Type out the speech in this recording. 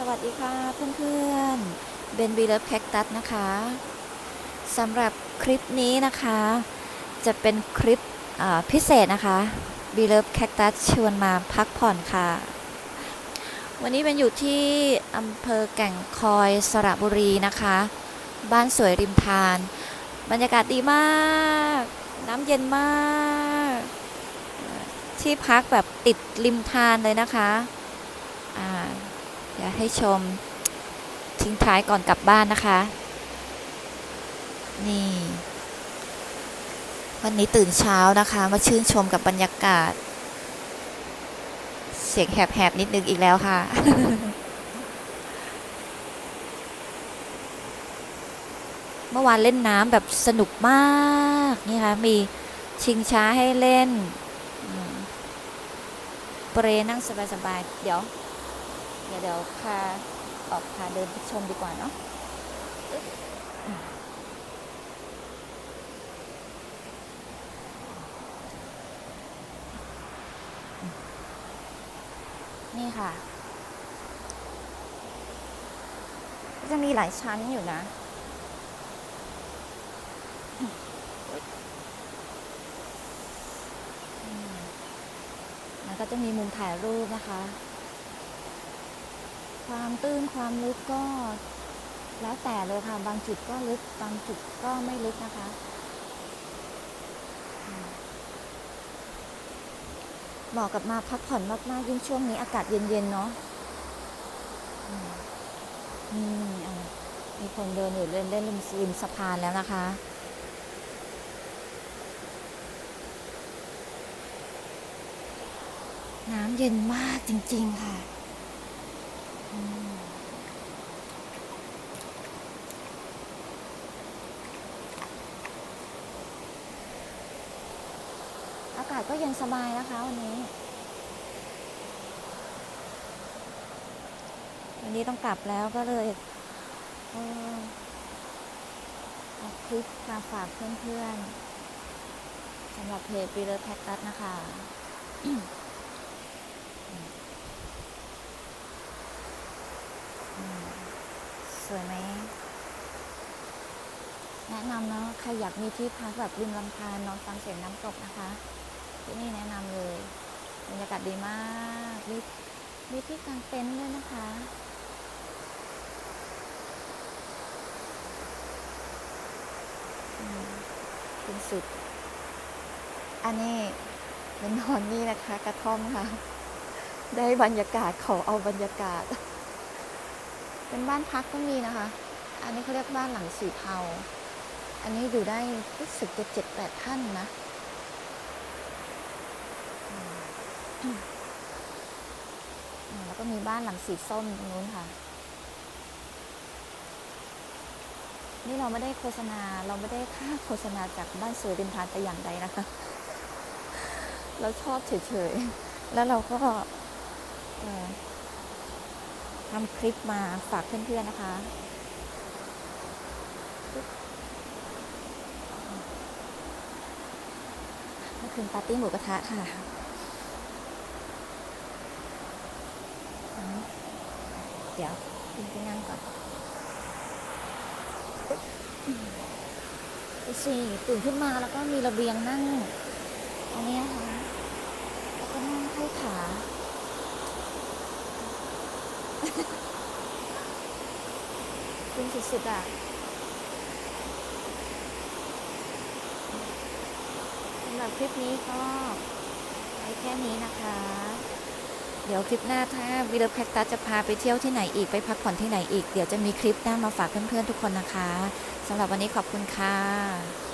สวัสดีค่ะเพื่อนๆเบนบีเลิฟแคคตัสนะคะสำหรับคลิปนี้นะคะ จะเป็นคลิปพิเศษนะคะบีเลิฟแคคตัสชวนมาพักผ่อนค่ะ วันนี้เป็นอยู่ที่อำเภอแก่งคอยสระบุรีนะคะ บ้านสวยริมทาน บรรยากาศดีมาก น้ำเย็นมาก ที่พักแบบติดริมทานเลยนะคะ เดี๋ยวให้ชมทิ้งท้ายก่อนกลับบ้านนะคะ นี่ วันนี้ตื่นเช้านะคะ มาชื่นชมกับบรรยากาศ เสียงแหบๆนิดนึงอีกแล้วค่ะเมื่อวานเล่นน้ำแบบสนุกมากนี่ค่ะมีชิงช้าให้เล่น เปรนั่งสบายๆ เดี๋ยว เดี๋ยวเดี๋ยวพาออกพาเดินไปชมดีกว่าเนาะนี่ค่ะ จะมีหลายชั้นอยู่นะ แล้วก็จะมีมุมถ่ายรูปนะคะ ความตื้นความลึกก็แล้วแต่เลยค่ะ บางจุดก็ลึก บางจุดก็ไม่ลึกนะคะอืมเหมาะกับมาพักผ่อนมากๆยิ่งช่วงนี้อากาศเย็นๆเนาะมีคนเดินอยู่เล่นเล่นริมริมสะพานแล้วนะคะน้ำเย็นมากจริง ๆ ค่ะากาศก็เย็นสบายนะคะวันนี้ วันนี้ต้องกลับแล้วก็เลยเอาคลิปมาฝากเพื่อนๆสำหรับเพจ b ีเลอร์แพ็กตัสนะคะสวยไหม แนะนำเนาะใครอยากมีที่พักแบบริมลำธารนอนฟังเสียงน้ำตกนะคะ ที่นี่แนะนำเลยบรรยากาศดีมากมีมีที่กางเต็นท์ด้วยนะคะอืมเป็นสุด อันนี้เป็นนอนนี่นะคะ กระท่อมค่ะ ได้บรรยากาศขอเอาบรรยากาศ เป็นบ้านพักก็มีนะคะ อันนี้เขาเรียกบ้านหลังสีเทาอันนี้อยู่ได้รู้สึกจะเจ็ดแปดท่านนะอืมอืม แล้วก็มีบ้านหลังสีส้มตรงนู้นค่ะ นี่เราไม่ได้โฆษณาเราไม่ได้ค่าโฆษณาจากบ้านสวยริมทานแต่อย่างใดนะคะ เราชอบเฉยๆ แล้วเราก็ทำคลิปมาฝากเพื่อนๆนะคะเมื่อคืนปาร์ตี้หมูกระทะค่ะอืม เดี๋ยวขึ้นไปนั่งก่อนดูสิตื่นขึ้นมาแล้วก็มีระเบียงนั่งอันนี้ยค่ะแล้วก็นั่งให้ขาขึ้นสุดๆอะสำหรับคลิปนี้ก็ไปแค่นี้นะคะ เดี๋ยวคลิปหน้าถ้าวิดีโอแพคตัสจะพาไปเที่ยวที่ไหนอีกไปพักผ่อนที่ไหนอีก เดี๋ยวจะมีคลิปหน้ามาฝากเพื่อนๆทุกคนนะคะสำหรับวันนี้ขอบคุณค่ะ